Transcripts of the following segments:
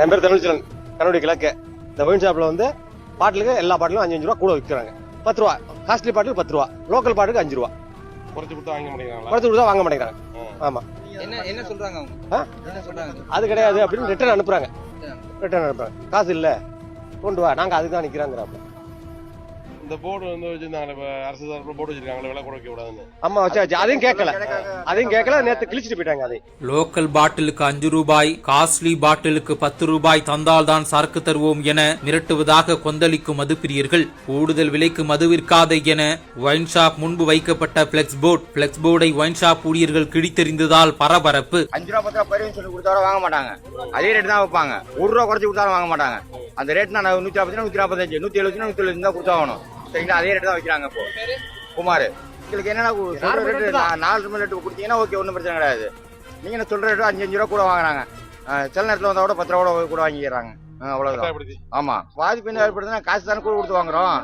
என் பேர் தமிழ்ச்சலன் கண்ணுடைய கிழக்கு. இந்த ஒயின் ஷாப்ல வந்து பாட்டிலுக்கு எல்லா பாட்டிலும் அஞ்சு அஞ்சு ரூபா கூட விற்கிறாங்க பத்து ரூபா. காஸ்ட்லி பாட்டிலுக்கு பத்து ரூபா. லோக்கல் பாட்டுக்கு அஞ்சு ரூபா. குறைச்சு கொடுத்தா வாங்க மாட்டேங்கிறாங்களா? குறைச்சு கொடுத்தா வாங்க மாட்டேங்கிறாங்க. ஆமா. என்ன என்ன சொல்றாங்க அவங்க? ஆ? என்ன சொல்றாங்க? அது கிடையாது அப்படின்னு ரிட்டர்ன் அனுப்புறாங்க. ரிட்டர்ன் அனுப்புறாங்க. காசு இல்ல. கொண்டு வா. நாங்க அதுக்கு தான் நிக்கிறாங்கிறாப்ல இந்த போர்டு வந்து வச்சிருந்தாங்களே இப்ப அரசு தரப்புல போர்டு வச்சிருக்காங்களே விலை குறைக்க கூடாதுன்னு. அம்மா வச்சாச்சு. அதையும் கேட்கல. அதையும் கேட்கல நேத்து கிழிச்சிட்டு போயிட்டாங்க அதை. லோக்கல் பாட்டிலுக்கு அஞ்சு ரூபாய் காஸ்ட்லி பாட்டிலுக்கு பத்து ரூபாய் தந்தால்தான் சரக்கு தருவோம் என மிரட்டுவதாக கொந்தளிக்கும் மதுப்பிரியர்கள். கூடுதல் விலைக்கு மது விற்காதே என ஒயின் ஷாப் முன்பு வைக்கப்பட்ட பிளெக்ஸ் போர்டு பிளெக்ஸ் போர்டை ஒயின் ஷாப் ஊழியர்கள் கிழித்தெறிந்ததால் பரபரப்பு. அஞ்சு ரூபா பத்து ரூபா சொல்லி கொடுத்தாலும் வாங்க மாட்டாங்க. அதே ரேட் தான் வைப்பாங்க. ஒரு ரூபா குறைச்சு கொடுத்தாலும் வாங்க மாட்டாங்க. அந்த ரேட் நான் நூத்தி நாற்பத்தி நூத்தி நாற்பத்தஞ்சு நூத்தி எழுபத்தி நூத்தி எழுபத்தி தான் கொடுத்தாகணும். சரிங்களா? அதே ரேட் தான் வைக்கிறாங்க இப்போ. குமார் உங்களுக்கு என்னன்னா ரேட்டு நாலு ரூபாய் ரேட்டு கொடுத்தீங்கன்னா ஓகே ஒன்றும் பிரச்சனை கிடையாது. நீங்க என்ன சொல்ற ரேட்டு அஞ்சு அஞ்சு ரூபா கூட வாங்குறாங்க. சில நேரத்தில் வந்தா கூட பத்து ரூபா கூட கூட வாங்கிக்கிறாங்க. அவ்வளவுதான். ஆமா. பாதிப்பு என்ன ஏற்படுதுன்னா காசு தானே கூட கொடுத்து வாங்குறோம்.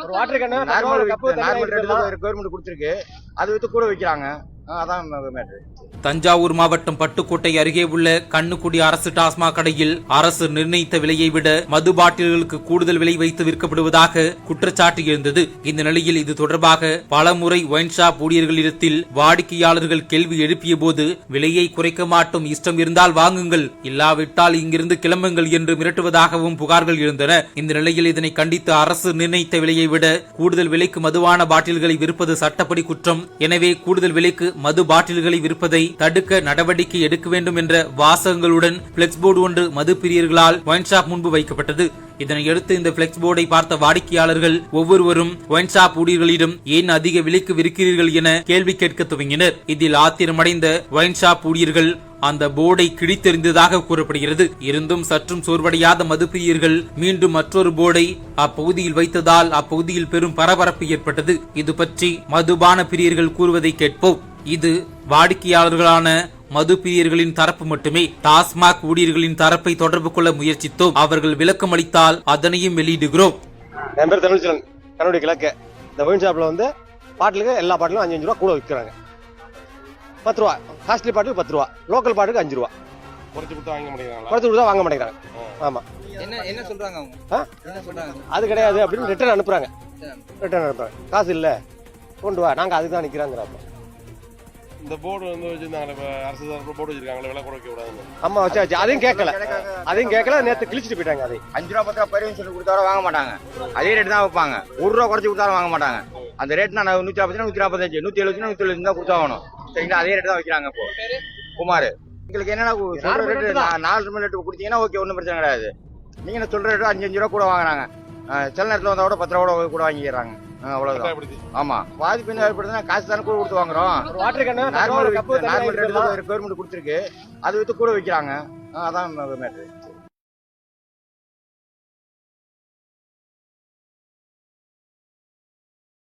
நார்மல் நார்மல் ரேட்டு கவர்மெண்ட் கொடுத்துருக்கு. அது வித்து கூட விற்கிறாங்க அஹ் அதான் மேட்ரு தஞ்சாவூர் மாவட்டம் பட்டுக்கோட்டை அருகே உள்ள கண்ணுக்குடி அரசு டாஸ்மாக் கடையில் அரசு நிர்ணயித்த விலையை விட மது பாட்டில்களுக்கு கூடுதல் விலை வைத்து விற்கப்படுவதாக குற்றச்சாட்டு எழுந்தது. இந்த நிலையில் இது தொடர்பாக பலமுறை ஒயின் ஷாப் ஊழியர்களிடத்தில் வாடிக்கையாளர்கள் கேள்வி எழுப்பிய போது விலையை குறைக்க மாட்டோம் இஷ்டம் இருந்தால் வாங்குங்கள். இல்லாவிட்டால் இங்கிருந்து கிளம்புங்கள் என்று மிரட்டுவதாகவும் புகார்கள் எழுந்தன. இந்த நிலையில் இதனை கண்டித்து அரசு நிர்ணயித்த விலையை விட கூடுதல் விலைக்கு மதுவான பாட்டில்களை விற்பது சட்டப்படி குற்றம். எனவே கூடுதல் விலைக்கு மது பாட்டில்களை விற்பதை தடுக்க நடவடிக்கை எடுக்க வேண்டும் என்ற வாசகங்களுடன் பிளெக்ஸ் போர்டு ஒன்று மது பிரியர்களால் ஒயின் ஷாப் முன்பு வைக்கப்பட்டது. இதனையடுத்து இந்த பிளெக்ஸ் போர்டை பார்த்த வாடிக்கையாளர்கள் ஒவ்வொருவரும் ஒயின் ஷாப் ஊழியர்களிடம் ஏன் அதிக விலைக்கு விற்கிறீர்கள் என கேள்வி கேட்க துவங்கினர். இதில் ஆத்திரமடைந்த ஒயின் ஷாப் ஊழியர்கள் அந்த போர்டை கிழித்தெறிந்ததாக கூறப்படுகிறது. இருந்தும் சற்றும் சோர்வடையாத மதுப்பிரியர்கள் மீண்டும் மற்றொரு போர்டை அப்பகுதியில் வைத்ததால் அப்பகுதியில் பெரும் பரபரப்பு ஏற்பட்டது. இது பற்றி மதுபான பிரியர்கள் கூறுவதை கேட்போம். இது வாடிக்கையாளர்களான மது பிரியர்களின் தரப்பு மட்டுமே டாஸ்மாக் ஊழியர்களின் தரப்பை தொடர்பு கொள்ள முயற்சித்தோம். அவர்கள் விளக்கம் அளித்தால் அதனையும் வெளியிடுகிறோம். என் பேர் தமிழ்ச்சலன் கண்ணுடைய கிழக்கு. இந்த ஒயின் ஷாப்ல வந்து பாட்டிலுக்கு எல்லா பாட்டிலும் அஞ்சு அஞ்சு ரூபா கூட விற்கிறாங்க. பத்து ரூபா. காஸ்ட்லி பாட்டுக்கு பத்து ரூபா. லோக்கல் பாட்டுக்கு அஞ்சு ரூபா. குறைச்சு கொடுத்தா வாங்க மாட்டேங்கிறாங்களா? குறைச்சு கொடுத்தா வாங்க மாட்டேங்கிறாங்க. ஆமா. என்ன என்ன சொல்றாங்க அவங்க? ஆ? என்ன சொல்றாங்க? அது கிடையாது அப்படின்னு ரிட்டர்ன் அனுப்புறாங்க. ரிட்டர்ன் அனுப்புறாங்க. காசு இல்ல. கொண்டு வா. நாங்க அதுக்கு தான் இந்த போர்டு வந்து வச்சிருந்தாங்களே இப்ப அரசு தரப்புல போர்டு வச்சிருக்காங்களே விலை குறைக்க கூடாதுன்னு அம்மா வச்சாச்சு அதையும் கேட்கல. அதையும் கேட்கல. நேத்து கிழிச்சிட்டு போயிட்டாங்க அதை. அஞ்சு ரூபா பத்து ரூபா பரிவு சொல்லி கொடுத்தாலும் வாங்க மாட்டாங்க. அதே ரேட் தான் வைப்பாங்க ஒரு ரூபா குறைச்சு கொடுத்தாலும் வாங்க மாட்டாங்க. அந்த ரேட் நான் நூத்தி நாற்பத்தி நூத்தி நாற்பத்தஞ்சு நூத்தி எழுபத்தி நூத்தி எழுபத்தி தான் கொடுத்தாகணும் சரிங்களா? அதே ரேட் தான் வைக்கிறாங்க இப்போ. குமார் உங்களுக்கு என்னன்னா சொல்ற ரேட்டு நாலு ரூபாய் ரேட்டு கொடுத்தீங்கன்னா ஓகே ஒன்றும் பிரச்சனை கிடையாது. நீங்க என்ன சொல்ற ரேட்டு அஞ்சு அஞ்சு ரூபா கூட வாங்குறாங்க. சில நேரத்தில் வந்தா கூட பத்து ரூபா கூட கூட வாங்கிக்கிறாங்க. அஹ் அவ்வளவுதான். ஆமா. பாதிப்பு என்ன ஏற்படுதுன்னா காசு தானே கூட கொடுத்து வாங்குறோம். ஒரு water can normal normal rate government கொடுத்துருக்கு. அது வித்து கூட விற்கிறாங்க அதான் மேட்ரு